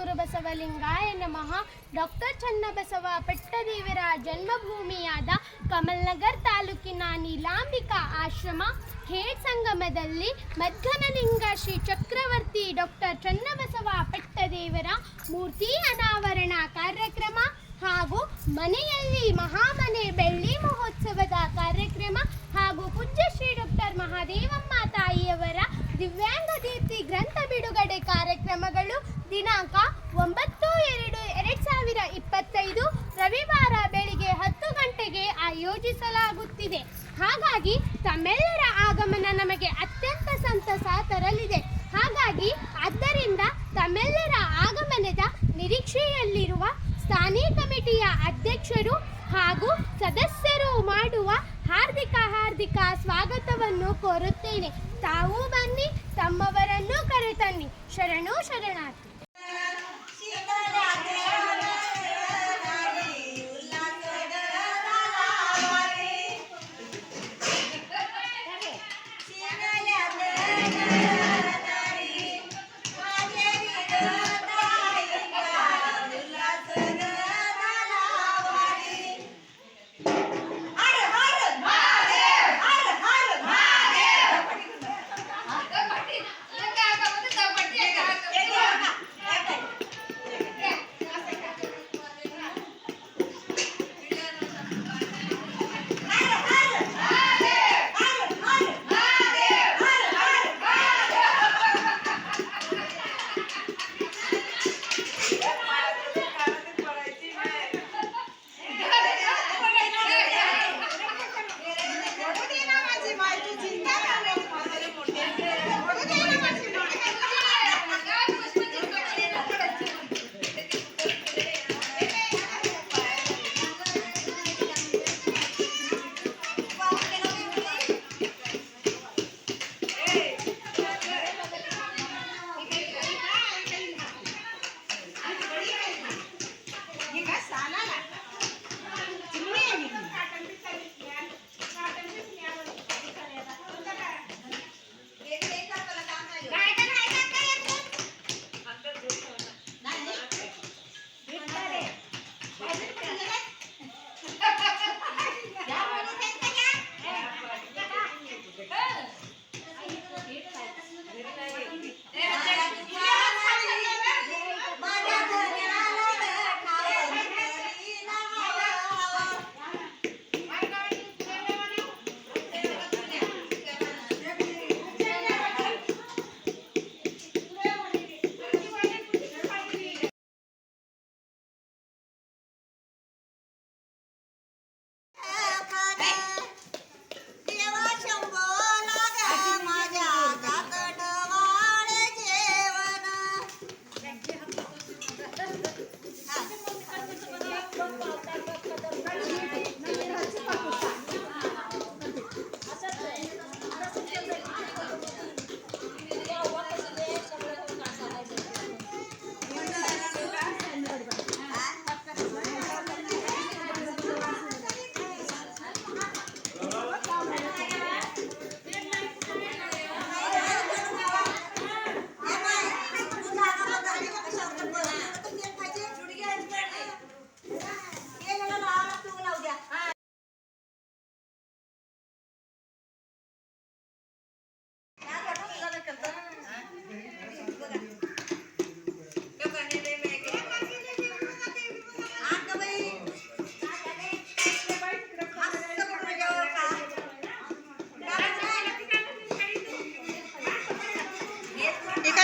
ಗುರು ಬಸವಲಿಂಗಾಯ ನಮಃ. ಡಾಕ್ಟರ್ ಚನ್ನಬಸವ ಪಟ್ಟದೇವರ ಜನ್ಮಭೂಮಿಯಾದ ಕಮಲ್ನಗರ್ ತಾಲೂಕಿನ ನೀಲಾಂಬಿಕಾ ಆಶ್ರಮ ಹೇಡ್ ಸಂಗಮದಲ್ಲಿ ಮಧ್ಗನಲಿಂಗ ಶ್ರೀ ಚಕ್ರವರ್ತಿ ಡಾಕ್ಟರ್ ಚನ್ನಬಸವ ಪಟ್ಟದೇವರ ಮೂರ್ತಿ ಅನಾವರಣ ಕಾರ್ಯಕ್ರಮ ಹಾಗೂ ಮನೆಯಲ್ಲಿ ಮಹಾಮನೆ ಬೆಳ್ಳಿ ಮಹೋತ್ಸವದ ಕಾರ್ಯಕ್ರಮ ಹಾಗೂ ಪೂಜ್ಯ ಶ್ರೀ ಡಾಕ್ಟರ್ ಮಹಾದೇವಮ್ಮ ತಾಯಿಯವರ ದಿವ್ಯಾಂಗ ದೀಪ್ತಿ ಗ್ರಂಥ ಬಿಡುಗಡೆ ಕಾರ್ಯಕ್ರಮಗಳು ದಿನಾಂಕ ಒಂಬತ್ತು ಎರಡು ಎರಡ್ ಸಾವಿರ ಇಪ್ಪತ್ತೈದು ರವಿವಾರ ಬೆಳಿಗ್ಗೆ ಹತ್ತು ಗಂಟೆಗೆ ಆಯೋಜಿಸಲಾಗುತ್ತಿದೆ. ಹಾಗಾಗಿ ತಮ್ಮೆಲ್ಲರ ಆಗಮನ ನಮಗೆ ಅತ್ಯಂತ ಸಂತಸ ತರಲಿದೆ. ಹಾಗಾಗಿ ಆದ್ದರಿಂದ ತಮ್ಮೆಲ್ಲರ ಆಗಮನದ ನಿರೀಕ್ಷೆಯಲ್ಲಿರುವ ಸ್ಥಾನೀಯ ಕಮಿಟಿಯ ಅಧ್ಯಕ್ಷರು ಹಾಗೂ ಸದಸ್ಯರು ಮಾಡುವ ಹಾರ್ದಿಕ ಹಾರ್ದಿಕ ಸ್ವಾಗತವನ್ನು ಕೋರುತ್ತೇನೆ. ತಾವು ಬನ್ನಿ, ತಮ್ಮವರನ್ನು ಕರೆತನ್ನಿ. ಶರಣು ಶರಣಾರ್ಥಿ.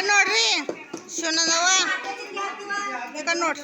ನೋಡ್ರಿ ಸುನಂದವ್ವ ಈ ಕಡೆ ನೋಡ್ರಿ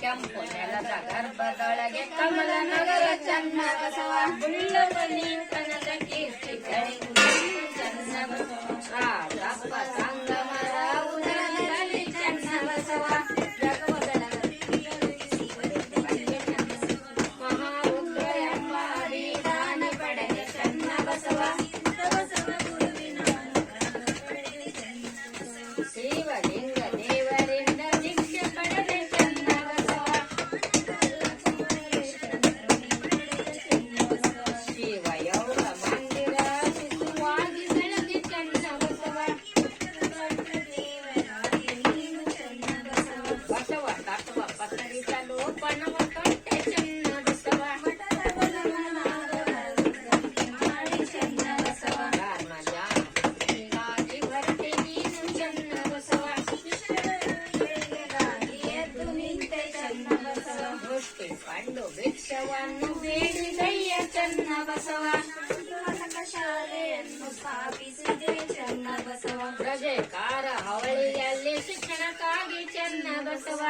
कॅम पुण्याला जागार बदळगे कमल नगर चन्न बसवा बुल्ल बनी कनद कीर्ती कळी चन्न बसवा आ बाप्पा सांग मला ವೆಚ್ಚವನ್ನು ಬೇಡಿದಯ್ಯ ಚನ್ನ ಬಸವ ಶಾಲೆಯನ್ನು ಸ್ಥಾಪಿಸಿದೆ ಚನ್ನ ಬಸವ ರಜೆಕಾರ ಅವಳಿಯಲ್ಲಿ ಶಿಕ್ಷಣಕ್ಕಾಗಿ ಚನ್ನ ಬಸವ.